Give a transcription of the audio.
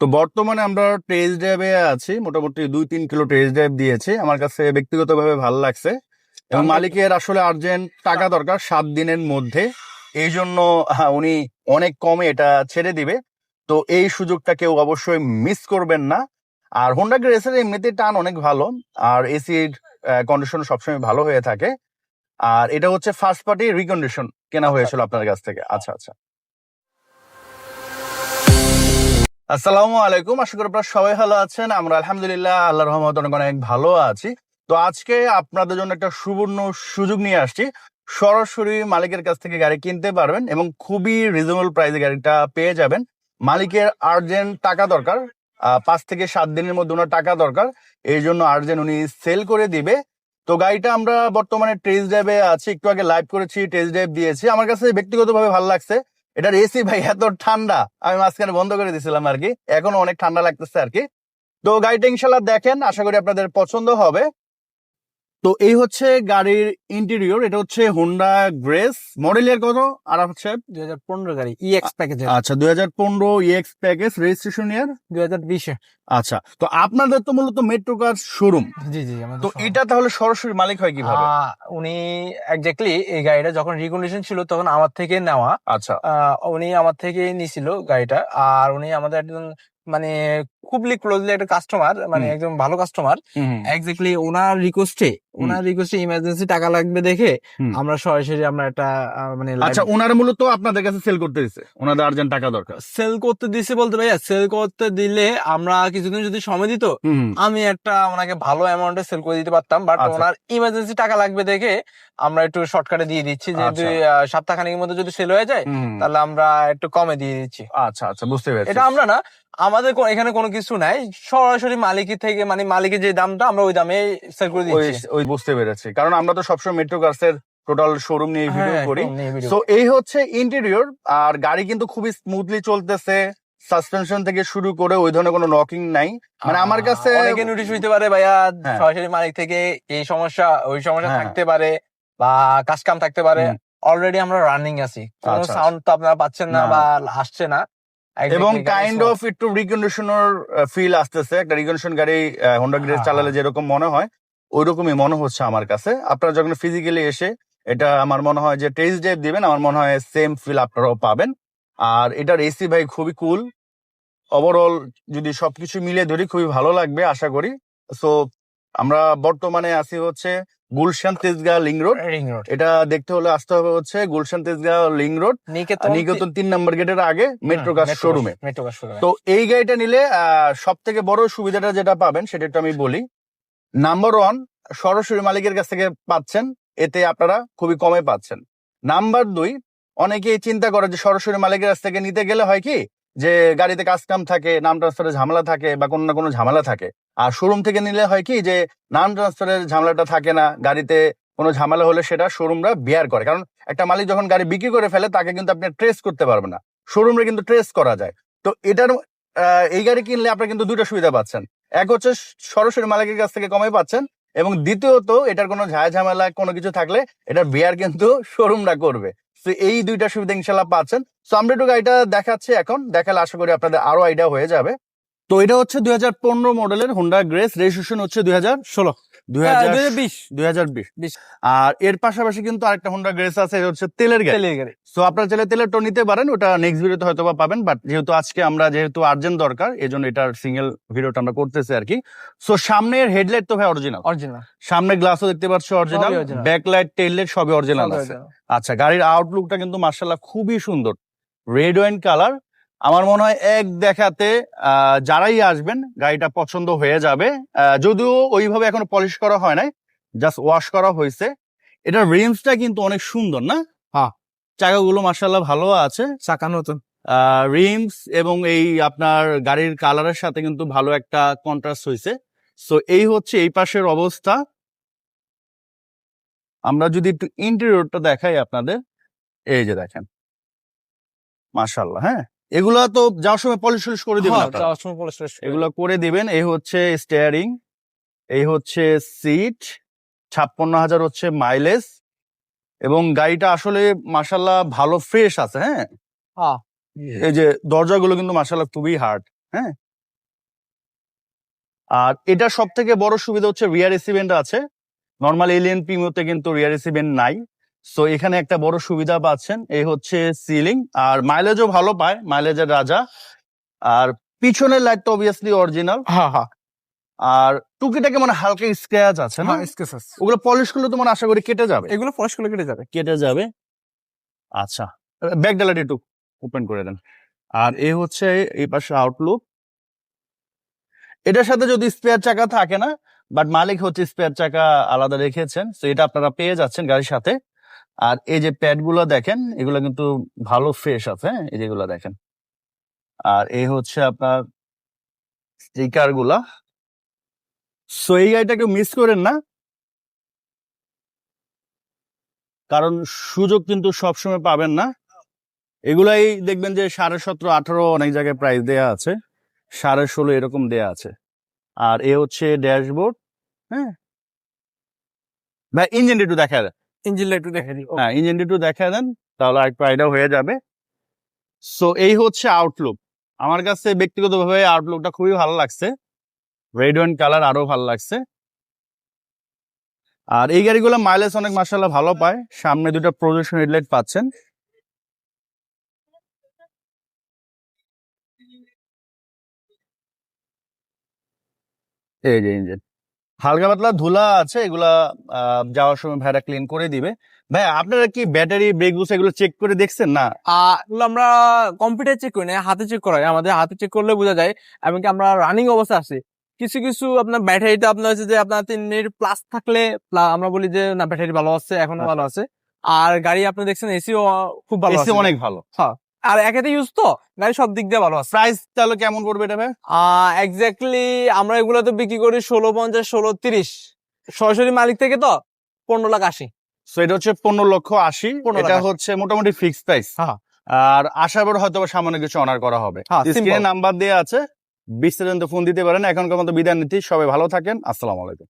তো বর্তমানে আমরা টেস্ট ড্রাইভে আছি। মোটামুটি দুই তিন কিলো টেস্ট ড্রাইভ দিয়েছি। আমার কাছে ব্যক্তিগতভাবে ভালো লাগছে। এবং মালিকের আসলে আর্জেন্ট টাকা দরকার সাত দিনের মধ্যে। এই জন্য উনি অনেক কমে এটা ছেড়ে দিবে। তো এই সুযোগটা কেউ অবশ্যই মিস করবেন না। আর হোন্ডা গ্রেসের এমনিতে টান অনেক ভালো। আর এসির কন্ডিশন সবসময় ভালো হয়ে থাকে। আর এটা হচ্ছে ফার্স্ট পার্টি রিকন্ডিশন কেনা হয়েছিল আপনার কাছ থেকে। আচ্ছা আচ্ছা। আসসালামু আলাইকুম। আশা করি আপনারা সবাই ভালো আছেন। আমরা আলহামদুলিল্লাহ আল্লাহ রহমত অনেক অনেক ভালো আছি। তো আজকে আপনাদের জন্য একটা সুবর্ণ সুযোগ নিয়ে আসছি। সরাসরি মালিকের কাছ থেকে গাড়ি কিনতে পারবেন এবং খুবই রিজনেবল প্রাইসে গাড়িটা পেয়ে যাবেন। মালিকের আর্জেন্ট টাকা দরকার পাঁচ থেকে সাত দিনের মধ্যে ওনার টাকা দরকার। এই জন্য আর্জেন্ট উনি সেল করে দিবে। তো গাড়িটা আমরা বর্তমানে টেস্ট ড্রাইভে আছি। একটু আগে লাইভ করেছি টেস্ট ড্রাইভ দিয়েছি। আমার কাছে ব্যক্তিগতভাবে ভালো লাগছে। এটার এসি ভাই এত ঠান্ডা। আমি মাঝখানে বন্ধ করে দিয়েছিলাম আর কি। এখনও অনেক ঠান্ডা লাগতেছে আর কি। তো গাড়িটা ইনশাল্লাহ দেখেন, আশা করি আপনাদের পছন্দ হবে। তো এই হচ্ছে গাড়ির ইন্টেরিয়র এটা হচ্ছে হোন্ডা গ্রেস মডেল ইয়ার কত? আর হচ্ছে? দুই হাজার পনেরো গাড়ি ইএক্স প্যাকেজ আচ্ছা দুই হাজার পনেরো ইএক্স প্যাকেজ রেজিস্ট্রেশন ইয়ার দুই হাজার বিশে। আচ্ছা তো আপনাদের তো মূলত মেট্রো কার শোরুম জি জি তো এটা তাহলে সরাসরি মালিক হয় কীভাবে? উনি একজাক্টলি এই গাড়িটা যখন রিকন্ডিশন ছিল তখন আমার থেকে নেওয়া। আচ্ছা। আহ, উনি আমার থেকে নিছিল গাড়িটা আর উনি আমাদের একজন মানে খুবলি ক্লোজলি একটা কাস্টমার মানে একদম ভালো কাস্টমার একজাক্টলি ওনার রিকোয়েস্টে ওনার রিকোয়েস্টে ইমার্জেন্সি টাকা লাগবে দেখে আমরা সরাসরি আমরা একটা মানে আচ্ছা ওনারা মূলত আপনাদের কাছে সেল করতে দিচ্ছে ওনাদের আর্জেন্ট টাকা দরকার। সেল করতে দিছে বলতে ভাইয়া সেল করতে দিলে আমরা কিছুদিন যদি সময় দিত আমি একটা ওনাকে ভালো অ্যামাউন্টে সেল করে দিতে পারতাম বাট আচ্ছা। ওনার ইমার্জেন্সি টাকা লাগবে দেখে আমরা একটু শর্টকাটে দিয়ে দিচ্ছি যে আচ্ছা। দুই আহ, সপ্তাহখানেকের মধ্যে যদি সেল হয়ে যায় তাহলে আমরা একটু কমে দিয়ে দিচ্ছি। আচ্ছা আচ্ছা বুঝতে পেরেছি। এটা আমরা না আমাদের এখানে কোনো কিছু নাই সরাসরি মালিকের থেকে মানে মালিকের যে দামটা আমরা ওই দামে সেল করে দিচ্ছি। ওই বুঝতে পেরেছি। কারণ আমরা তো সবসময় মেট্রো কার্সের টোটাল শোরুম নিয়ে ভিডিও হ্যাঁ, করি। সো এই হচ্ছে ইন্টেরিয়র আর গাড়ি কিন্তু খুবই স্মুথলি চলতেছে। সাসপেনশন থেকে শুরু করে ওই ধরনের কোনো নকিং নাই। মানে আমার কাছে অনেকে নোটিশ হইতে পারে ভাইয়া হ্যাঁ। সরাসরি মালিক থেকে এই সমস্যা ওই সমস্যা হ্যাঁ। থাকতে পারে। বা কাজ কাম থাকতে পারে। অলরেডি আমরা রানিং আছি। কোনো আচ্ছা, সাউন্ড তো আপনারা পাচ্ছেন না। বা আসছে না। এবং কাইন্ড। অফ একটু রিকন্ডিশনার ফিল আসতেছে। একটা রিকন্ডিশন গাড়ি হোন্ডা হ্যাঁ, চালালে হ্যাঁ। যেরকম মনে হয় ওই রকমই মনে হচ্ছে আমার কাছে। আপনারা যখন ফিজিক্যালি এসে এটা আমার মনে হয় যে টেস্ট ড্রাইভ দিবেন আমার মনে হয় সেম ফিল আপনারাও পাবেন। আর এটার এসি ভাই খুবই কুল ওভারঅল যদি সবকিছু মিলে ধরি খুবই ভালো লাগবে আশা করি। সো আমরা বর্তমানে আছি হচ্ছে Gulshan Tejgaon link road. Ring road. এটা দেখতে হলে আসতে হবে হচ্ছে গুলশান তেজগাঁ লিং রোড। নিকেতন নিকেতন তিন নম্বর গেটের আগে মেট্রো কার শোরুমে মেট্রো কার শোরুমে তো এই গাড়িটা নিলে সব থেকে বড় সুবিধাটা যেটা পাবেন সেটা একটু আমি বলি। নাম্বার ওয়ান সরাসরি মালিকের কাছ থেকে পাচ্ছেন এতে আপনারা খুবই কমে পাচ্ছেন। নাম্বার দুই অনেকেই চিন্তা করে যে সরাসরি মালিকের কাছ থেকে নিতে গেলে হয় কি যে গাড়িতে কাজ কাম থাকে, নাম ট্রান্সফারের ঝামেলা থাকে বা কোনো না কোনো ঝামেলা থাকে। আর শোরুম থেকে নিলে হয় কি যে, নাম ট্রান্সফারের ঝামেলাটা থাকে না, গাড়িতে কোনো ঝামেলা হলে সেটা শোরুমরা বিয়ার করে। কারণ একটা মালিক যখন গাড়ি বিক্রি করে ফেলে, তাকে কিন্তু আপনি ট্রেস করতে পারবেন না। শোরুমে কিন্তু ট্রেস করা যায়। তো এটার এই গাড়ি কিনলে আপনি কিন্তু দুটো সুবিধা পাচ্ছেন। এক হচ্ছে সরাসরি মালিকের কাছ থেকে কমে পাচ্ছেন এবং দ্বিতীয়ত এটার কোনো ঝায় ঝামেলা কোনো কিছু থাকলে, এটার বিয়ার কিন্তু শোরুমরা করবে। তো এই দুইটা সুবিধা ইনশাল্লাহ পাচ্ছেন। তো আমরা একটু গাড়িটা দেখাচ্ছি এখন। দেখালে আশা করি আপনাদের আরও আইডিয়া হয়ে যাবে। তো এটা হচ্ছে দুই হাজার পনেরো মডেলের হুন্ডা গ্রেস রেজিস্ট্রেশন হচ্ছে দু হাজার ষোলো। আর এর পাশাপাশি কিন্তু আরেকটা হোন্ডা গ্রেস আছে হচ্ছে তেলের গাড়ি। তেলের গাড়ি। সো আপনারা চাইলে তেলেরটা নিতে পারেন ওটা নেক্সট ভিডিওতে হয়তো বা পাবেন বাট যেহেতু আজকে আমরা যেহেতু আর্জেন্ট দরকার এই জন্য এটার সিঙ্গেল ভিডিওটা আমরা করতেছি আর কি। সো সামনের হেডলাইট তো ভাই অরিজিনাল অরিজিনাল সামনে গ্লাসও দেখতে পাচ্ছ অরিজিনাল ব্যাকলাইট টেল লাইট সবই অরিজিনাল আছে। আচ্ছা গাড়ির আউটলুকটা কিন্তু মার্শাল্লাহ খুবই সুন্দর। রেড ওয়াইন কালার আমার মনে হয় এক দেখাতে আহ, যারাই আসবেন গাড়িটা পছন্দ হয়ে যাবে। যদিও ওইভাবে এখনও পলিশ করা হয় নাই জাস্ট ওয়াশ করা হয়েছে। এটার রিমসটা কিন্তু অনেক সুন্দর না? হ্যাঁ। চাকাগুলো মার্শাল্লাহ ভালো আছে। চাকা নতুন। রিমস এবং এই আপনার গাড়ির কালারের সাথে কিন্তু ভালো একটা কন্ট্রাস্ট হয়েছে। সো এই হচ্ছে এই পাশের অবস্থা। আমরা যদি একটু ইন্টেরিয়রটা দেখাই আপনাদের এই যে দেখেন। মাশাল্লাহ হ্যাঁ? এগুলা তো যাওয়ার সময় পলিশ টলিশ করে দিবেন হ্যাঁ। যাওয়ার সময় polish টলিশ। এগুলো করে দিবেন এই হচ্ছে স্টিয়ারিং এই হচ্ছে সিট ছাপ্পান্ন হাজার হচ্ছে মাইলেজ এবং গাড়িটা আসলে মাসাল্লাহ ভালো ফ্রেশ আছে হ্যাঁ হ্যাঁ। এই যে দরজাগুলো কিন্তু মাসাল্লাহ খুবই হার্ড হ্যাঁ আর এটা সব থেকে বড় সুবিধা হচ্ছে রিয়ার রিসিভেন্ট আছে নর্মাল এলিয়েন প্রিমিওতে কিন্তু রিয়ার রিসিভেন্ট নাই সো এখানে একটা বড় সুবিধা পাচ্ছেন এই হচ্ছে সিলিং আর মাইলেজও ভালো পায় মাইলেজের রাজা। আর পিছনের লাইট তো অবভিয়াসলি অরিজিনাল হ্যাঁ হ্যাঁ আর টুকিটাকে মানে হালকা স্ক্র্যাচ আছে না? স্কেচ আছে। ওগুলো পলিশ করলে তো মানে আশা করি কেটে যাবে। এগুলো ফরেস্ট করে কেটে যাবে। কেটে যাবে। আচ্ছা ব্যাক ডালাটি একটু ওপেন করে দেন। আর এ হচ্ছে এই পাশে আউটলুক এটার সাথে যদি স্পেয়ার চাকা থাকে না বাট মালিক হচ্ছে স্পেয়ার চাকা আলাদা রেখেছেন তো এটা আপনারা পেয়ে যাচ্ছেন গাড়ির সাথে। আর এই যে প্যাডগুলো দেখেন, এগুলো কিন্তু ভালো ফ্রেশ আছে হ্যাঁ? এই যেগুলো দেখেন। আর এই হচ্ছে আপনার স্টিকারগুলা। সো এই গাড়িটাকে মিস করেন না। কারণ সুযোগ কিন্তু সবসময় পাবেন না। এগুলাই দেখবেন যে সাড়ে সতেরো, আঠারো অনেক জায়গায় প্রাইস দেয়া আছে। সাড়ে ষোলো এরকম দেয়া আছে। আর এ হচ্ছে ড্যাশবোর্ড হ্যাঁ? ভাই ইঞ্জিনটা একটু দেখা দেন। ইঞ্জিনটা একটু দেখে দিই। হ্যাঁ ইঞ্জিনটা একটু দেখা দেন তাহলে একটু আইডিয়া হয়ে যাবে। সো এই হচ্ছে আউটলুক আমার কাছে ব্যক্তিগতভাবে আউটলুকটা খুবই ভালো লাগছে। রেড ওয়ান কালার আরও ভালো লাগছে। আর এই গাড়িগুলো মাইলেজ অনেক মাসাল্লাহ ভালো পায়। সামনে দুটো প্রজেকশন হেডলাইট পাচ্ছেন। এই যে ইঞ্জিন হালকা পাতলা ধুলা আছে এগুলা যাওয়ার সময় ভাইরা ক্লিন করে দিবে। ভাই আপনারা কি ব্যাটারি ব্রেক বুস এগুলো চেক করে দেখছেন? না? এগুলো আমরা কম্পিউটার চেক করি না হাতে চেক করা হয়। আমাদের হাতে চেক করলে বোঝা যায় এমনকি আমরা রানিং অবস্থা আছি। কিছু কিছু আপনার ব্যাটারিটা আপনার হচ্ছে যে আপনার তিন মিনিট প্লাস থাকলে আমরা বলি যে না ব্যাটারি ভালো আছে এখনও ভালো আছে। আর গাড়ি আপনি দেখছেন এসিও খুব ভালো এসি অনেক ভালো। আর একেতে ইউজ তো গাড়ি সব দিক দিয়ে ভালো আছে। প্রাইস তাহলে কেমন পড়বে এটা ভাই? এক্স্যাক্টলি আমরা এগুলো তো বিক্রি করি ষোলো পঞ্চাশ ষোলো তিরিশ। সরাসরি মালিক থেকে তো পনেরো লাখ আশি। সো এটা হচ্ছে পনেরো লক্ষ আশি। এটা হচ্ছে মোটামুটি ফিক্সড প্রাইস হ্যাঁ। আর আশা করি হয়তো সামান্য কিছু অনার করা হবে। স্ক্রিনে নাম্বার দেওয়া আছে। বিস্তারিত ফোন দিতে পারেন। এখনকার মতো বিদায় নিচ্ছি। সবাই ভালো থাকেন। আসসালামু আলাইকুম।